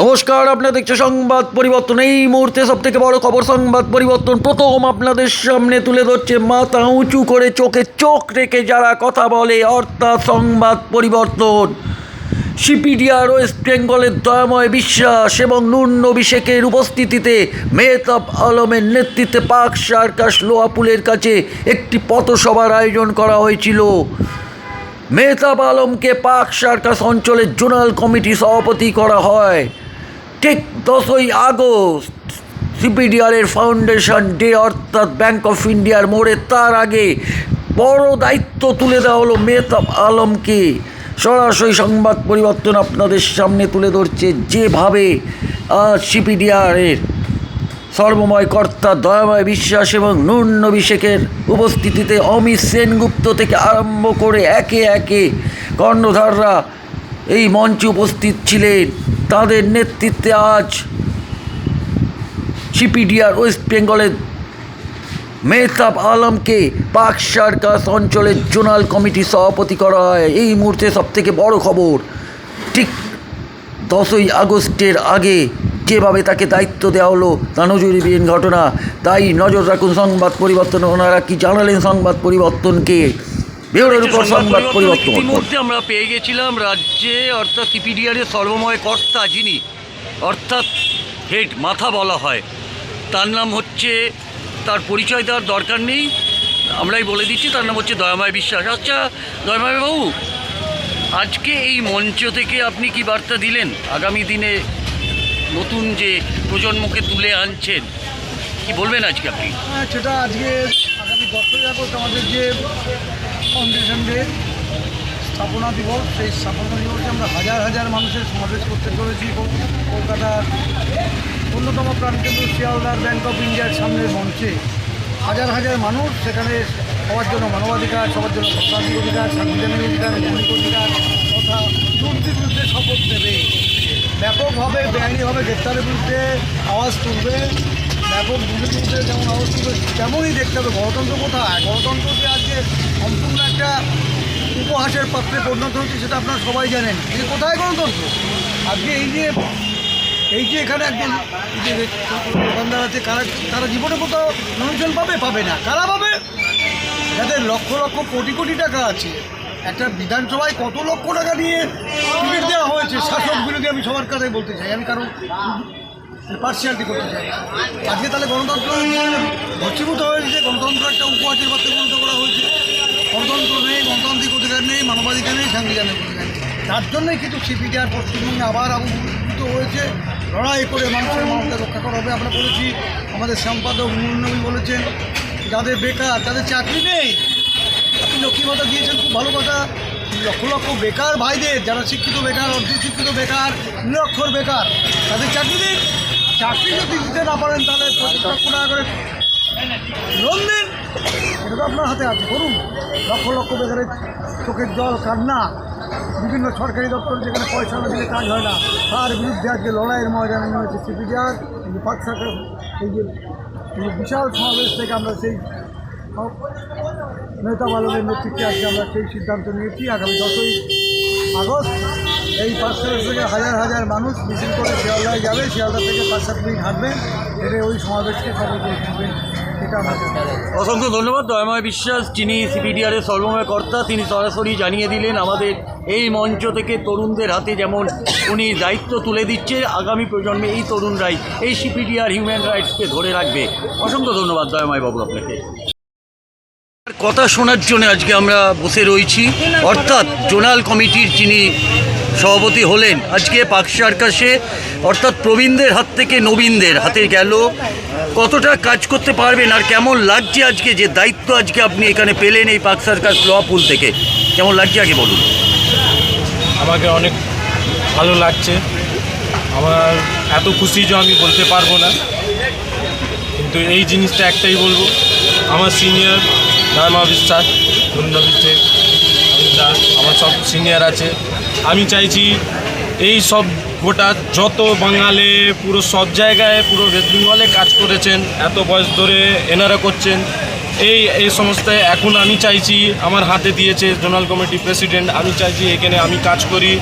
নমস্কার, আপনারা দেখছে সংবাদ পরিবর্তন। এই মুহূর্তে সব থেকে বড় খবর, সংবাদ পরিবর্তন প্রথম আপনাদের সামনে তুলে ধরছে, মাথা উঁচু করে চোখে চোখ রেখে যারা কথা বলে, অর্থাৎ সংবাদ পরিবর্তন। সিপিডিআর, ওয়েস্ট বেঙ্গলের দয়াময় বিশ্বাস এবং নুন অভিষেকের উপস্থিতিতে মেহতাব আলমের নেতৃত্বে পাক সার্কাস লোয়াপুলের কাছে একটি পথসভার আয়োজন করা হয়েছিল। মেহতাব আলমকে পাক সার্কাস অঞ্চলের জোনাল কমিটি সভাপতি করা হয়। ঠিক দশই আগস্ট, সিপিডিআরের ফাউন্ডেশন ডে, অর্থাৎ ব্যাংক অফ ইন্ডিয়ার মোড়ে, তার আগে বড় দায়িত্ব তুলে দেওয়া হলো মেহতাব আলমকে। সরাসরি সংবাদ পরিবর্তন আপনাদের সামনে তুলে ধরছে যেভাবে সিপিডিআরের সর্বময় কর্তা দয়াময় বিশ্বাস এবং নুন নবী শেখের উপস্থিতিতে অমিত সেনগুপ্ত থেকে আরম্ভ করে একে একে কর্ণধাররা এই মঞ্চে উপস্থিত ছিলেন। তাদের নেতৃত্বে আজ সিপিডিআর ওয়েস্ট বেঙ্গলের মেহতাব আলমকে পাক সার্কাস অঞ্চলের জোনাল কমিটি সভাপতি করা হয়। এই মুহূর্তে সবথেকে বড় খবর, ঠিক দশই আগস্টের আগে যেভাবে তাকে দায়িত্ব দেওয়া হলো, তা নজরবিহীন ঘটনা। তাই নজর রাখুন সংবাদ পরিবর্তন। ওনারা কি জানালেন সংবাদ পরিবর্তনকে? বেউরের উপর সংবাদ পরিবর্তন ইতিমধ্যে আমরা পেয়ে গেছিলাম রাজ্যে অর্থাৎ সিপিডিআরের সর্বময় কর্তা যিনি অর্থাৎ হেড মাথা বলা হয়। তার নাম হচ্ছে তার পরিচয় দেওয়ার দরকার নেই। আমরাই বলে দিচ্ছি তার নাম হচ্ছে দয়াময় বিশ্বাস। আচ্ছা দয়াময় বাবু আজকে এই মঞ্চ থেকে আপনি কি বার্তা দিলেন? আগামী দিনে নতুন যে প্রজন্মকে তুলে আনছেন কি বলবেন আজকে আপনি? হ্যাঁ সেটা আজকে আগামী দশই আগস্ট আমাদের যে ফাউন্ডেশন ডে স্থাপনা দিবস। সেই স্থাপনা দিবসে আমরা হাজার হাজার মানুষের সমাবেশ করতে চলেছি। কল- কলকাতার অন্যতম প্রাণকেন্দ্র শিয়ালদার ব্যাংক অফ ইন্ডিয়ার সামনের মঞ্চে। হাজার হাজার মানুষ সেখানে সবার জন্য মানবাধিকার, সবার জন্য গণতান্ত্রিক অধিকার সাংবিধানিক অধিকার মৌলিক অধিকার তথা দুর্নীতির বিরুদ্ধে শপথ দেবে ব্যাপকভাবে বেআইনিভাবে গ্রেপ্তারের বিরুদ্ধে আওয়াজ তুলবে। ব্যাপক দুর্নীতির বিরুদ্ধে যেমন আওয়াজ তুলবে, তেমনই দেখতে হবে। গণতন্ত্র কোথায়? গণতন্ত্র যে আজকে সম্পূর্ণ একটা উপহাসের পাত্রে পরিণত হচ্ছে, সেটা আপনারা সবাই জানেন। কিন্তু কোথায় গণতন্ত্র? আজকে এই যে এই যে এখানে একজন দোকানদার আছে, কারা, তারা জীবনে কোথাও মানুষজন পাবে? পাবে না। কারা পাবে? যাদের লক্ষ লক্ষ কোটি কোটি টাকা আছে, একটা বিধানসভায় কত লক্ষ টাকা নিয়ে টিকিট দেওয়া হয়েছে শাসক বিরোধী আমি সবার কাছে বলতে চাই। আমি কারণ পার্সিয়ালিটি করতে চাই আজকে তাহলে গণতন্ত্র ভর্তিভূত হয়েছে, গণতন্ত্র একটা উপহাসের পাত্রে পরিণত করা হয়েছে। গণতন্ত্র নেই, গণতান্ত্রিক অধিকার নেই, মানবাধিকার নেই, সাংবিধানিক অধিকার নেই। তার জন্যই কিন্তু সিপিডিআর পশ্চিমবঙ্গে আবার আবির্ভূত হয়েছে। লড়াই করে মানুষের মানুষকে রক্ষা করা হবে, আমরা বলেছি। আমাদের সম্পাদক মুন্নবী বলেছেন, যাদের বেকার, তাদের চাকরি নেই। আপনি লক্ষ্মী ভাতা দিয়েছেন, খুব ভালো কথা। লক্ষ লক্ষ বেকার ভাইদের, যারা শিক্ষিত বেকার অর্ধ শিক্ষিত বেকার, নিরক্ষর বেকার, তাদের চাকরি দিন চাকরি যদি দিতে না পারেন, তাহলে পঁচিশ লক্ষ টাকা করে লোন দিন। এটা তো আপনার হাতে আছে করুন লক্ষ লক্ষ বেকারের চোখের জল, কান্না, বিভিন্ন সরকারি দপ্তর যেখানে পয়সা না দিলে কাজ হয় না, তার বিরুদ্ধে আজকে লড়াইয়ের ময়দানে নেমেছে সিপিডিআর এই যে পাক সরকার এই যে বিশাল সমাবেশ থেকে আমরা সেই নেতা বালনের নেতৃত্বে আজকে আমরা সেই সিদ্ধান্ত নিয়েছি, আগামী দশই আগস্ট এই পাঁচ থেকে হাজার হাজার মানুষ মিছিল করে শিয়ালদায় যাবে, শিয়ালদা থেকে পাঁচ সাত মিনিট হাঁটবে হেঁটে ওই সমাবেশকে সফল করে এটা অসংখ্য ধন্যবাদ, দয়ময় বিশ্বাস, যিনি সিপিডিআরের সর্বময় কর্তা, তিনি সরাসরি জানিয়ে দিলেন আমাদের এই মঞ্চ থেকে তরুণদের হাতে যেমন উনি দায়িত্ব তুলে দিচ্ছে, আগামী প্রজন্মে এই তরুণরাই এই সিপিডিআর হিউম্যান রাইটসকে ধরে রাখবে। অসংখ্য ধন্যবাদ, দয়ময় বাবু আপনাকে। কথা শোনার জন্য আজকে আমরা বসে রয়েছি। অর্থাৎ জোনাল কমিটির যিনি সভাপতি হলেন। আজকে পাক সার্কাসে, অর্থাৎ প্রবীণদের হাত থেকে নবীনদের হাতে গেল। কতটা কাজ করতে পারবেন আর কেমন লাগছে আজকে? যে দায়িত্ব আজকে আপনি এখানে পেলেন এই পাক সার্কাস ল পুল থেকে। কেমন লাগছে আগে বলুন। আমাকে অনেক ভালো লাগছে। আমার এত খুশি যে আমি বলতে পারব না। কিন্তু এই জিনিসটা একটাই বলব। আমার সিনিয়র নামা বিশ্বাস, ধন্যবাদ। আমার সব সিনিয়র আছে। আমি চাইছি এই সব গোটা যত বাঙালে পুরো সব জায়গায় পুরো ওয়েস্ট বেঙ্গলে কাজ করেছেন, এত বয়স ধরে এনারা করছেন, এই এই সমস্ত এখন আমি চাইছি আমার হাতে দিয়েছে জোনাল কমিটি প্রেসিডেন্ট, আমি চাইছি এখানে আমি কাজ করি।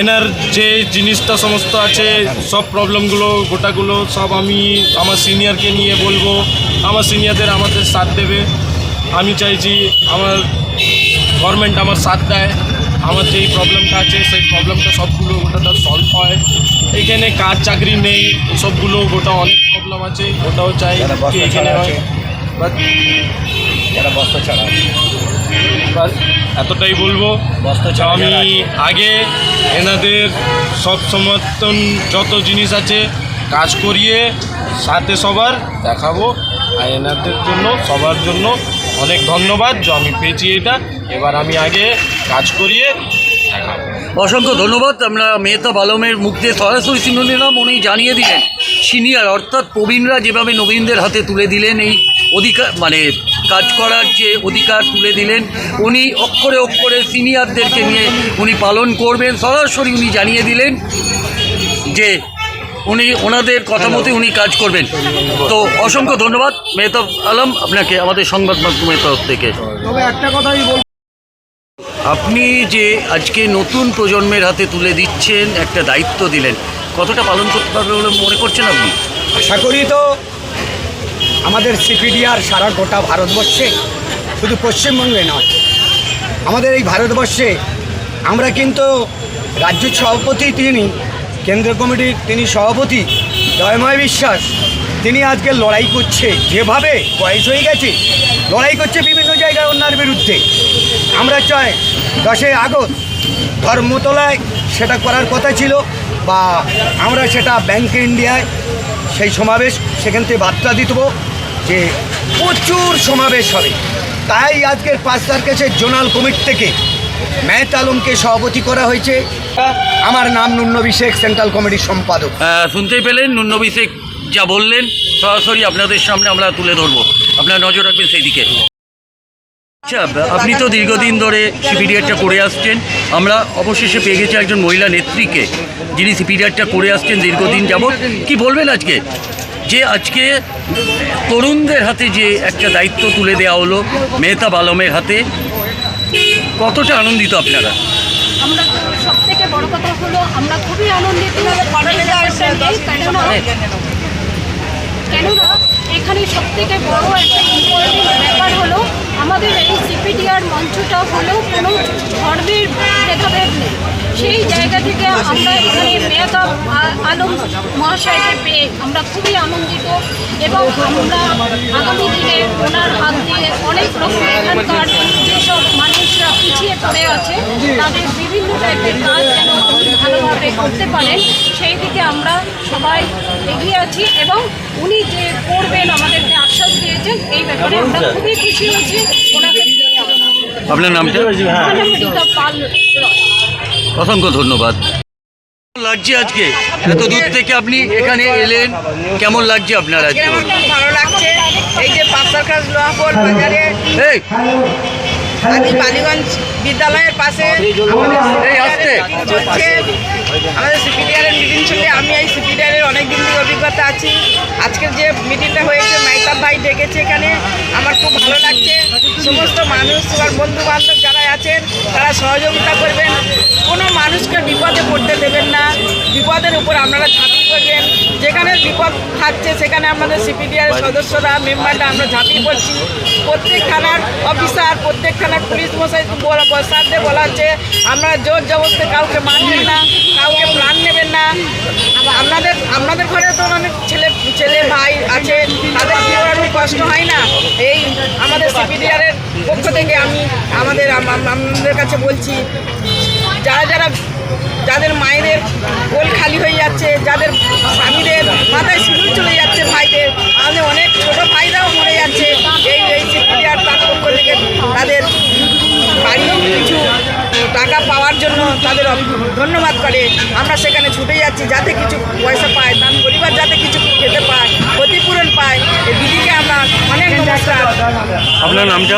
এনার যে জিনিসটা সমস্ত আছে, সব প্রবলেমগুলো, গোটাগুলো সব আমি আমার সিনিয়রকে নিয়ে বলব, আমার সিনিয়রদের আমাদের সাথ দেবে। আমি চাইছি আমার গভর্নমেন্ট আমার সাথ দেয়। আমার যেই প্রবলেমটা আছে সেই প্রবলেমটা সবগুলো গোটাটা সলভ হয়। এখানে কাজ চাকরি নেই সবগুলো গোটা অনেক প্রবলেম আছে ওটাও চাই কি এখানে হয়। বাট বাস এতটাই বলব আমি আগে এনাদের সব সমর্থন যত জিনিস আছে কাজ করিয়ে সাথে সবার দেখাবো। আর এনাদের জন্য সবার জন্য অনেক ধন্যবাদ। যে আমি পেয়েছি এটা। এবার আমি আগে কাজ করিয়ে দেখাবো। অসংখ্য ধন্যবাদ। আমরা মেহতা বালমের মুখ দিয়ে সরাসরি শুনে নিলাম। উনি জানিয়ে দিলেন সিনিয়র অর্থাৎ প্রবীণরা যেভাবে নবীনদের হাতে তুলে দিলেন এই অধিকার মানে কাজ করার যে অধিকার তুলে দিলেন উনি অক্ষরে অক্ষরে সিনিয়রদেরকে নিয়ে উনি পালন করবেন। সরাসরি উনি জানিয়ে দিলেন যে উনি ওনাদের কথা মতে উনি কাজ করবেন। তো অসংখ্য ধন্যবাদ। মেহতাব আলম আপনাকে আমাদের সংবাদ মাধ্যমের তরফ থেকে। তবে একটা কথাই বল আপনি যে আজকে নতুন প্রজন্মের হাতে তুলে দিচ্ছেন, একটা দায়িত্ব দিলেন, কতটা পালন করতে পারবে বলে মনে করছেন আপনি? আশা করি তো আমাদের সিপিডিআর সারা গোটা ভারতবর্ষে শুধু পশ্চিমবঙ্গে নয়, আমাদের এই ভারতবর্ষে আমরা কিন্তু রাজ্য সভাপতি তিনি, কেন্দ্রীয় কমিটির তিনি সভাপতি জয়ময় বিশ্বাস তিনি আজকে লড়াই করছে। যেভাবে বয়স হয়ে গেছে, লড়াই করছে বিভিন্ন জায়গায় অন্যার বিরুদ্ধে। আমরা চাই দশই আগস্ট ধর্মতলায় সেটা করার কথা ছিল বা আমরা সেটা ব্যাংক ইন্ডিয়ায় সেই সমাবেশ সেখান থেকে বার্তা দিয়ে দেবো যে প্রচুর সমাবেশ হবে। তাই আজকের পাঁচ সার্কেসের জোনাল কমিটি থেকে মেহত আলমকে সভাপতি করা হয়েছে। আমার নাম শেখ, সেন্ট্রাল কমিটির সম্পাদক। শুনতেই পেলেন শেখ যা বললেন সরাসরি আপনাদের সামনে আমরা তুলে ধরবো। আপনারা নজর রাখবেন সেই দিকে আচ্ছা আপনি তো দীর্ঘদিন ধরে সিপিডিআরটা করে আসছেন। আমরা অবশেষে পেয়ে গেছি একজন মহিলা নেত্রীকে যিনি সিপিডিআরটা করে আসছেন দীর্ঘদিন যাবৎ। কি বলবেন আজকে? যে আজকে তরুণদের হাতে যে একটা দায়িত্ব তুলে দেওয়া হলো মেহতাব আলমের হাতে কতটা আনন্দিত আপনারা? আমরা সব থেকে বড় কথা হলো আমরা খুবই আনন্দিত। কেননা, এখানে সব থেকে বড় একটা ইম্পর্টেন্ট ব্যাপার হলো, আমাদের এই সিপিডিআর মঞ্চটা হলো কোনো ধর্মের ভেদাভেদ নেই। সেই জায়গা থেকে আমরা এখানে মেয়াদব আলম মহাশয়কে পেয়ে আমরা খুবই আনন্দিত এবং আমরা আগামী দিনে ওনার হাত দিয়ে অনেক রকম এখানকার যেসব মানুষরা পিছিয়ে পড়ে আছে। তাদের বিভিন্ন টাইপের কাজ যেন উনি ভালোভাবে করতে পারেন সেই দিকে আমরা সবাই এগিয়ে আছি এবং উনি যে করবেন আমাদেরকে আশ্বাস দিয়েছেন এই ব্যাপারে আমরা খুবই খুশি হয়েছি। ওনাকে আপনার নামটা পাল। অসংখ্য ধন্যবাদ। লাগছে আজকে? এত দূর থেকে আপনি এখানে এলেন কেমন লাগছে আপনার আজকে? ভালো লাগছে? এই যে পাঁচটার কাজ লোহাপুর বাজারে আদি বালিগঞ্জ বিদ্যালয়ের পাশে চলছে। আমাদের সিপিডিআরের মিটিং চলছে। আমি এই সিপিডিআরের অনেক দিন থেকে অভিজ্ঞতা আছি। আজকের যে মিটিংটা হয়েছে মাইতাব ভাই ডেকেছে এখানে। আমার খুব ভালো লাগছে। সমস্ত মানুষ সবার বন্ধু বান্ধব আছেন তারা সহযোগিতা করবেন। কোনো মানুষকে বিপদে পড়তে দেবেন না। বিপদের উপর আপনারা ঝাঁপিয়ে পড়বেন। যেখানে বিপদ থাকছে সেখানে আমাদের সিপিডিআর সদস্যরা মেম্বাররা আমরা ঝাঁপিয়ে পড়ছি। প্রত্যেক থানার অফিসার প্রত্যেক থানার পুলিশ মশাই স্যারদের বলা হচ্ছে আমরা জোর জবরদস্তি কাউকে মারবেন না কাউকে প্রাণ নেবেন না। আপনাদের আপনাদের ঘরে তো অনেক ছেলে ছেলে ভাই আছে, তাদের কি কষ্ট হয় না। এই আমাদের সিপিডিআরের পক্ষ থেকে আমি আমাদের আম- আম- কাছে বলছি, যারা যারা যাদের মায়েদের গোল খালি হয়ে যাচ্ছে, যাদের স্বামীদের মাথায় সিঁদুর চলে যাচ্ছে ভাইদের আমাদের অনেক ছোট ভাইরাও মরে যাচ্ছে। এই এই সিপিডিআর তার পক্ষ থেকে তাদের বাড়ি কিছু টাকা পাওয়ার জন্য তাদের ধন্যবাদ করে আমরা সেখানে ছুটে যাচ্ছি, যাতে কিছু পয়সা পায় তার পরিবার যাতে কিছু খেতে পায় ক্ষতিপূরণ পায় এই দিদিকে আমরা অনেক নমস্কার আপনার নামটা?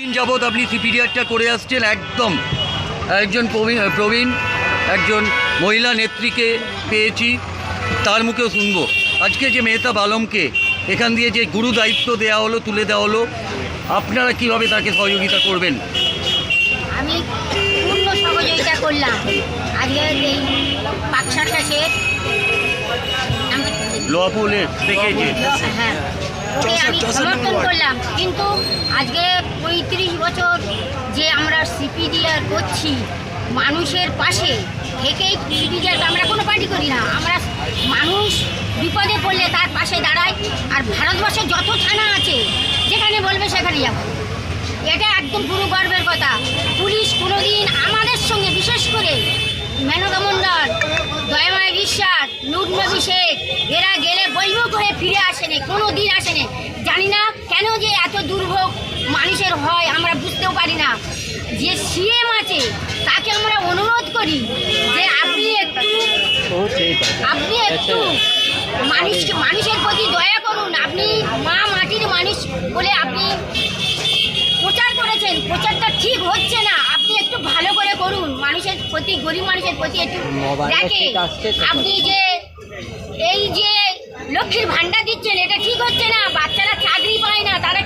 যাবৎ আপনি সিপিডিআরটা করে আসছেন একদম। একজন প্রবীণ প্রবীণ একজন মহিলা নেত্রীকে পেয়েছি তার মুখেও শুনব। আজকে যে মেহতাব আলমকে এখান দিয়ে যে গুরু দায়িত্ব দেওয়া হলো তুলে দেওয়া হলো আপনারা কীভাবে তাকে সহযোগিতা করবেন? আমি পূর্ণ সহযোগিতা করলাম। আজকে এই পাকসারটা সে হ্যাঁ আমি সমর্থন করলাম। কিন্তু আজকে পঁয়ত্রিশ বছর যে আমরা সিপিডিআর করছি মানুষের পাশে থেকেই সিপিডিআর আমরা কোনো পার্টি করি না। আমরা মানুষ বিপদে পড়লে তার পাশে দাঁড়াই আর ভারতবর্ষে যত থানা আছে যেখানে বলবে সেখানে যাব। এটা একদম পুরো গর্বের কথা। পুলিশ কোনোদিন আমাদের সঙ্গে বিশেষ করে মেনকা মণ্ডল দয়াময় বিশ্বাস নুটনবী শেখ এরা গেলে বৈমুখ হয়ে ফিরে আসেনি কোনো দিন আসেনি জানি না কেন যে এত দুর্ভোগ মানুষের হয় আমরা বুঝতেও পারি না। যে সিএম আছে তাকে আমরা অনুরোধ করি যে আপনি একটু আপনি একটু মানুষকে মানুষের প্রতি দয়া করুন। আপনি মা মাটির মানুষ বলে আপনি প্রচার করেছেন। প্রচারটা ঠিক হচ্ছে না। আপনি একটু ভালো করে করুন। মানুষের প্রতি গরিব মানুষের প্রতি একটু দেখে আপনি যে এই যে লক্ষ্মীর ভান্ডার দিচ্ছেন এটা ঠিক হচ্ছে না। বাচ্চারা চাকরি পায় না তারা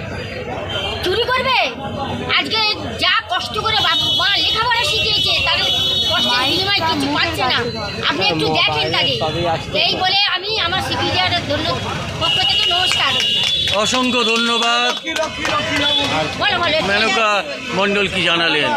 চুরি করবে? আজকে যা কষ্ট করে মা লেখাপড়া শিখিয়েছে তার কষ্টের বিনিময় কিছু পাচ্ছে না। আপনি একটু দেখেন তাকে। এই বলে আমি আমার সিপিডিআর ধন্য পক্ষ থেকে নমস্কার। অসংখ্য ধন্যবাদ। মেনকা মণ্ডল কি জানালেন?